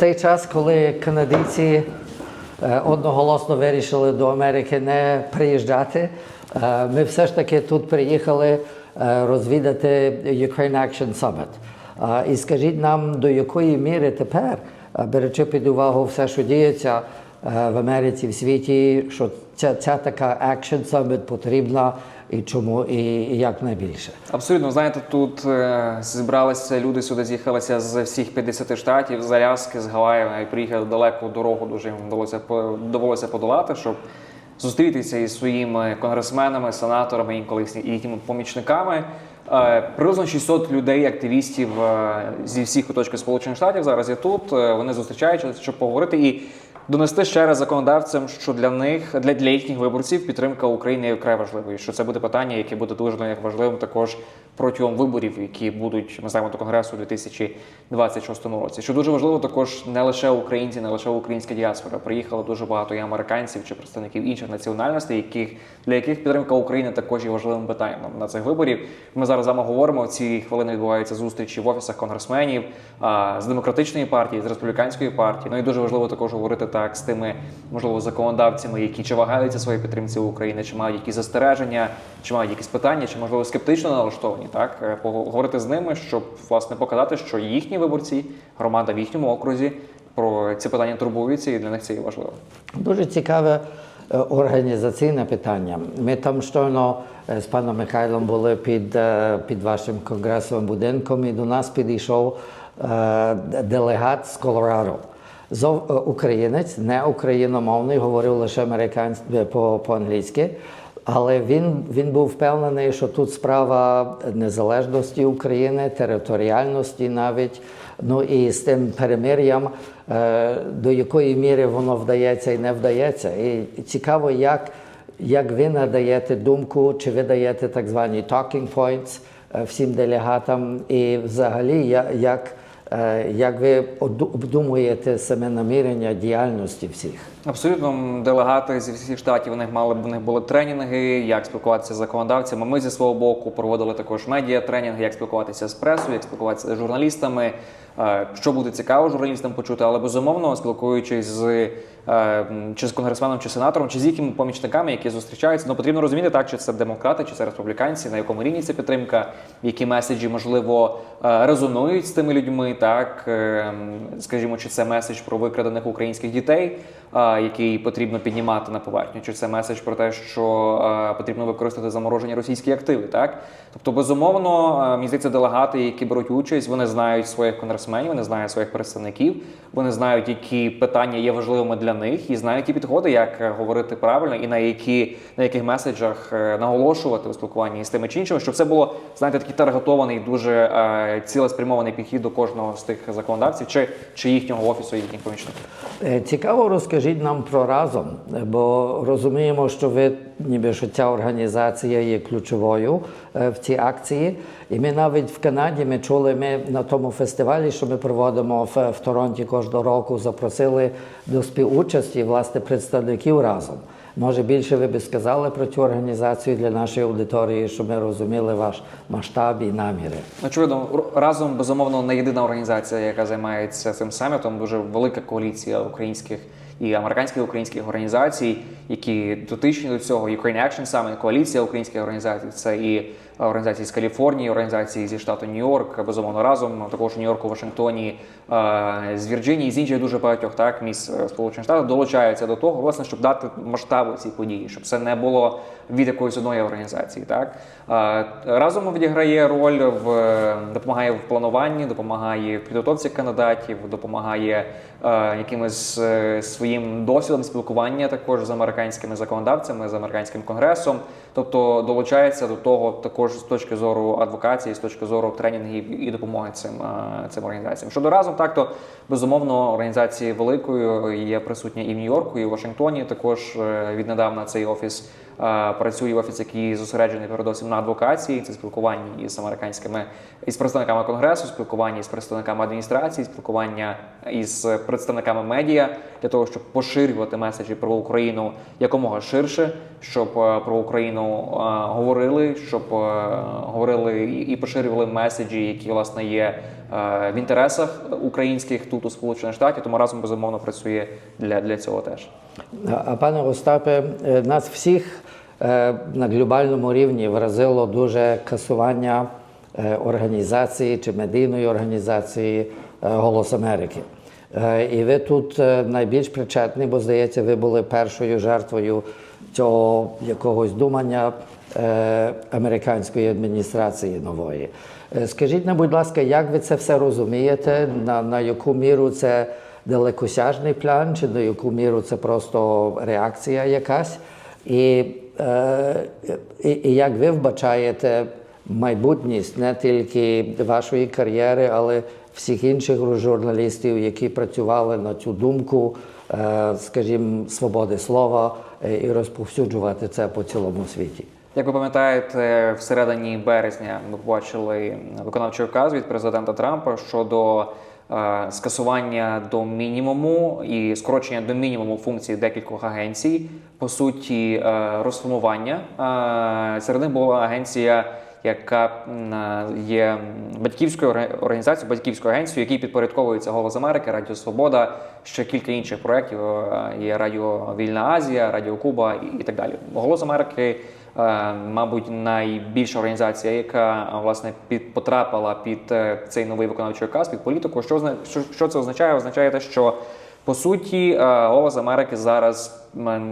цей час, коли канадійці е, одноголосно вирішили до Америки не приїжджати, е, ми все ж таки тут приїхали е, розвідати Ukraine Action Summit. І скажіть нам, до якої міри тепер, беручи під увагу все, що діється в Америці, в світі, що ця, ця така Action Summit потрібна і чому, і, як найбільше. Абсолютно, знаєте, тут е, зібралися люди сюди, з'їхалися з всіх 50 штатів, з Аляски, з Гаваїв, і приїхали далеку дорогу, дуже їм вдалося довелося подолати, щоб зустрітися із своїми конгресменами, сенаторами, інколи їхніми помічниками. Е, Приблизно 600 людей, активістів е, зі всіх куточків Сполучених Штатів зараз є тут. Вони зустрічаються, щоб поговорити і донести ще раз законодавцям, що для них для, для їхніх виборців підтримка України є вкрай важливою. Що це буде питання, яке буде дуже для них важливим також протягом виборів, які будуть ми знаємо до конгресу у 2026 році. Що дуже важливо, також не лише українці, не лише українська діаспора. Приїхало дуже багато і американців чи представників інших національностей, яких для яких підтримка України також є важливим питанням на цих виборів. Ми зараз з вами говоримо. Ці хвилини відбуваються зустрічі в офісах конгресменів з демократичної партії, з республіканської партії. Ну і дуже важливо також говорити так з тими, можливо, законодавцями, які чи вагаються своїй підтримці України, чи мають якісь застереження, чи мають якісь питання, чи можливо скептично налаштовані. Так Е, поговорити з ними, щоб власне показати, що їхні виборці, громада в їхньому окрузі про ці питання турбуються, і для них це є важливо. Дуже цікаве е, організаційне питання. Ми там щойно е, з паном Михайлом були під, під вашим конгресовим будинком, і до нас підійшов делегат з Колорадо. Зов українець, не україномовний, говорив лише американською по, по-англійськи. Але він, він був впевнений, що тут справа незалежності України, територіальності навіть, ну і з тим перемир'ям, е, до якої міри воно вдається і не вдається. І цікаво, як, як ви надаєте думку, чи ви даєте так звані talking points е, всім делегатам, і взагалі як, як ви обдумуєте саме намірення діяльності всіх. Абсолютно делегати зі всіх штатів у них мали в них були тренінги, як спілкуватися з законодавцями. Ми зі свого боку проводили також медіа тренінги, як спілкуватися з пресою, як спілкуватися з журналістами. Е, Що буде цікаво журналістам почути, але безумовно спілкуючись з е, чи з конгресменом, чи сенатором, чи з їхніми помічниками, які зустрічаються, ну потрібно розуміти так, чи це демократи, чи це республіканці, на якому рівні це підтримка, які меседжі можливо е, резонують з тими людьми, так е, скажімо, чи це меседж про викрадених українських дітей, е, який потрібно піднімати на поверхню, чи це меседж про те, що е, потрібно використати заморожені російські активи, так? Тобто, безумовно, е, мені здається, делегати, які беруть участь, вони знають своїх конгресменів, вони знають своїх представників, вони знають, які питання є важливими для них, і знають які підходи, як е, говорити правильно, і на які на яких меседжах е, наголошувати у спілкуванні з тими чи іншими, щоб це було знаєте, такий таргетований, дуже е, цілеспрямований підхід до кожного з тих законодавців, чи, чи їхнього офісу, їхніх помічників. Цікаво розкажіть нам про разом, бо розуміємо, що ви ніби що ця організація є ключовою е, в цій акції. І ми навіть в Канаді ми чули, ми на тому фестивалі, що ми проводимо в, в Торонті кожного року, запросили до співучасті власне представників разом. Може більше ви би сказали про цю організацію для нашої аудиторії, щоб ми розуміли ваш масштаб і наміри. Очевидно, разом безумовно не єдина організація, яка займається цим самітом. Дуже велика коаліція українських і американських українських організацій, які дотичні до цього. Ukraine Action Summit, коаліція українських організацій. Це і організації з Каліфорнії, організації зі штату Нью-Йорк, безумовно разом. Також у Нью-Йорку, Вашингтоні, е, з Вірджинії, з інших дуже багатьох так міст е, Сполучених Штатів долучаються до того, власне, щоб дати масштабу цій події, щоб це не було від якоїсь одної організації. Так Е, разом відіграє роль в допомагає в плануванні, допомагає в підготовці кандидатів, допомагає якимось своїм досвідом спілкування також з американськими законодавцями, з американським конгресом. Тобто долучається до того також з точки зору адвокації, з точки зору тренінгів і допомоги цим, е, цим організаціям. Щодо разом, так то безумовно організації великою є присутня і в Нью-Йорку, і в Вашингтоні. Також е, віднедавна цей офіс працює офіс, який зосереджений передусім на адвокації. Це спілкування із американськими із представниками конгресу, спілкування із представниками адміністрації, спілкування із представниками медіа для того, щоб поширювати меседжі про Україну якомога ширше, щоб е, про Україну е, говорили, щоб е, говорили і- поширювали меседжі, які власне є в інтересах українських тут у Сполучених Штатах, тому разом безумовно працює для, для цього теж. Пане Остапе, нас всіх на глобальному рівні вразило дуже касування е, організації чи медійної організації е, Голос Америки. Е, І ви тут е, найбільш причетні, бо здається, ви були першою жертвою цього якогось думання е, американської адміністрації нової. Е, Скажіть нам, будь ласка, як ви це все розумієте? На, на яку міру це далекосяжний план, чи на яку міру це просто реакція якась? І, е, і, і як ви вбачаєте майбутність не тільки вашої кар'єри, але всіх інших журналістів, які працювали на цю думку, е, скажімо, свободи слова е, і розповсюджувати це по цілому світі? Як ви пам'ятаєте, всередині березня ми побачили виконавчий указ від президента Трампа щодо е, скасування до мінімуму і скорочення до мінімуму функцій декількох агенцій, по суті, е, розформування. Е, серед них була агенція, яка е, є батьківською орга- організацією, батьківською агенцією, якій підпорядковується Голос Америки, Радіо Свобода, ще кілька інших проєктів. Е, Є Радіо Вільна Азія, Радіо Куба і так далі. Голос Америки. Е, Мабуть, найбільша організація, яка власне під потрапила під е, цей новий виконавчий указ, під політику. Що що, це означає? Означає те, що по суті е, голос Америки зараз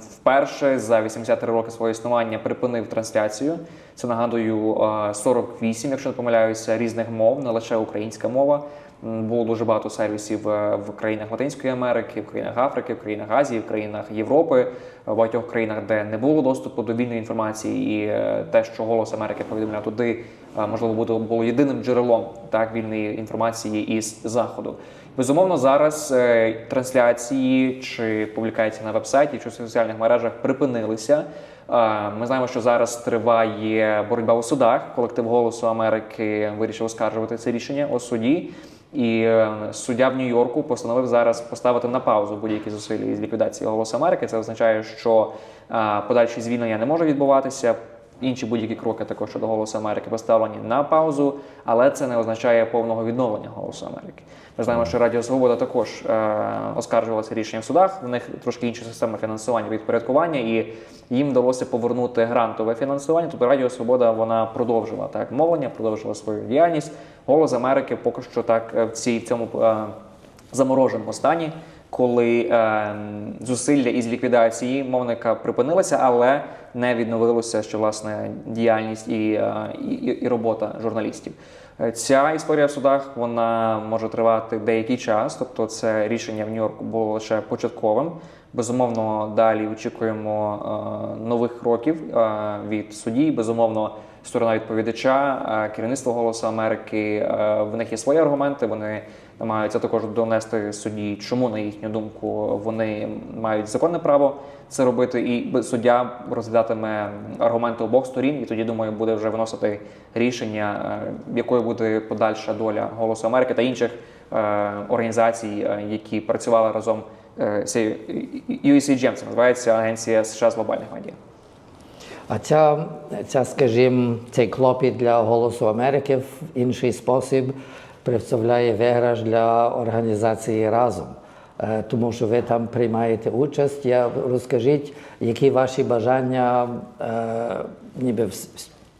вперше за 83 роки свого існування припинив трансляцію. Це нагадую е, 48, якщо не помиляюся, різних мов, не лише українська мова. Було дуже багато сервісів е, в країнах Латинської Америки, в країнах Африки, в країнах Азії, в країнах Європи, в багатьох країнах, де не було доступу до вільної інформації, і е, те, що голос Америки повідомляв туди, е, можливо, було єдиним джерелом так вільної інформації із заходу. Безумовно, зараз е, трансляції чи публікації на вебсайті чи в соціальних мережах припинилися. Е, Ми знаємо, що зараз триває боротьба у судах. Колектив Голосу Америки вирішив оскаржувати це рішення у суді. І е, суддя в Нью-Йорку постановив зараз поставити на паузу будь-які зусилля із ліквідації Голосу Америки. Це означає, що е, подальші звільнення не може відбуватися. Інші будь-які кроки також щодо Голосу Америки поставлені на паузу, але це не означає повного відновлення Голосу Америки. Ми знаємо, що Радіо Свобода також е, оскаржувала це рішення в судах. В них трошки інша система фінансування підпорядкування, і їм вдалося повернути грантове фінансування. Тобто Радіо Свобода вона продовжила так мовлення, продовжила свою діяльність. Голос Америки поки що так е, в цій в цьому е, замороженому стані, коли е, зусилля із ліквідації мовника припинилися, але не відновилося ще власне діяльність і, е, і, і робота журналістів. Е, Ця історія в судах вона може тривати деякий час, тобто це рішення в Нью-Йорку було лише початковим. Безумовно, далі очікуємо е, нових кроків е, від судді. Безумовно, сторона відповідача, е, керівництво Голосу Америки. е, в них є свої аргументи. Вони намагаються також донести судді, чому на їхню думку вони мають законне право це робити. І суддя розглядатиме аргументи обох сторін, і тоді думаю, буде вже виносити рішення, е, якою буде подальша доля Голосу Америки та інших е, організацій, е, які працювали разом. цей USAGM, це називається Агенція США з глобальних медіа. А ця, ця, скажімо, цей клопіт для Голосу Америки в інший спосіб представляє виграш для організації разом. Е, Тому що ви там приймаєте участь. Я розкажіть, які ваші бажання е, ніби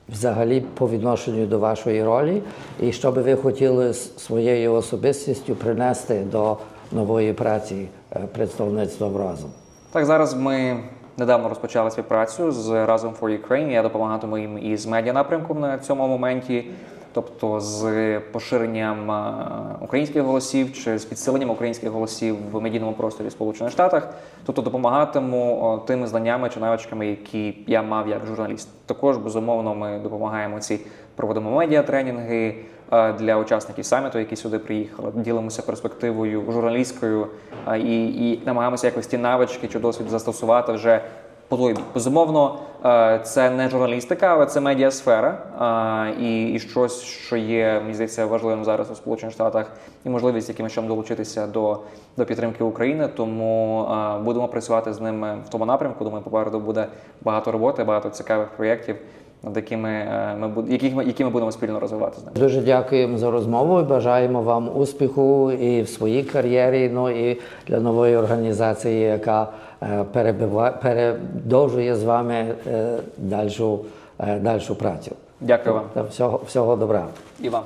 взагалі по відношенню до вашої ролі, і що би ви хотіли своєю особистістю принести до нової праці е, представництва в разом. Так, зараз ми недавно розпочали співпрацю з разом for Ukraine. Я допомагатиму їм із медіа напрямком на цьому моменті, тобто з поширенням е, українських голосів чи з підсиленням українських голосів в медійному просторі Сполучених Штатах, тобто допомагатиму тими знаннями чи навичками, які я мав як журналіст. Також безумовно ми допомагаємо ці проводимо медіа тренінги е, для учасників саміту, які сюди приїхали. Ділимося перспективою журналістською е, і, і намагаємося якось ті навички чи досвід застосувати вже по. Безумовно, е, це не журналістика, але це медіасфера е, і, і щось, що є, мені здається, важливим зараз у Сполучених Штатах, і можливість якимось чином долучитися до, до підтримки України. Тому е, будемо працювати з ними в тому напрямку. Думаю, попереду буде багато роботи, багато цікавих проєктів. Над якими е, ми яких ми, які ми будемо спільно розвивати з ними. Дуже дякуємо за розмову і бажаємо вам успіху і в своїй кар'єрі, ну і для нової організації, яка перебиває, перебива, передовжує з вами е, дальшу, е, дальшу працю. Дякую вам Всього, всього добра. і вам.